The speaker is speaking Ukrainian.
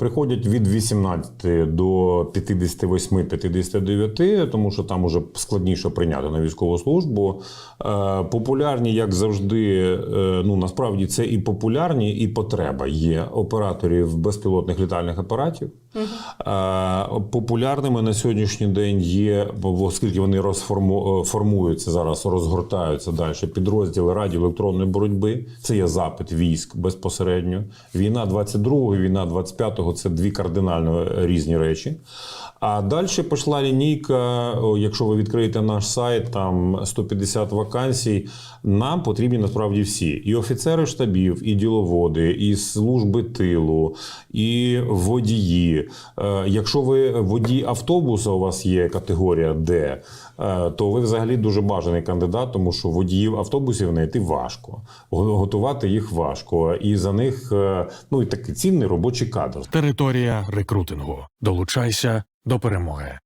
приходять від 18 до 58-59, тому що там уже складніше прийняти на військову службу. Е, Популярні, як завжди, е, ну насправді це і популярні, і потреба є операторів безпілотних літальних апаратів. Е, Популярними на сьогоднішній день є, оскільки вони розформу- е, зараз, розгортаються далі підрозділи радіоелектронної боротьби. Це є запит військ безпосередньо. Війна 22-го, війна 25-го – це дві кардинально різні речі. А далі пішла лінійка. Якщо ви відкриєте наш сайт, там 150 вакансій. Нам потрібні насправді всі: і офіцери штабів, і діловоди, і служби тилу, і водії. Е, Якщо ви водій автобуса, у вас є категорія Д, е, то ви взагалі дуже бажаний кандидат, тому що водіїв автобусів знайти важко, готувати їх важко, і за них е, ну і такий цінний робочий кадр. Територія рекрутингу. Долучайся до перемоги.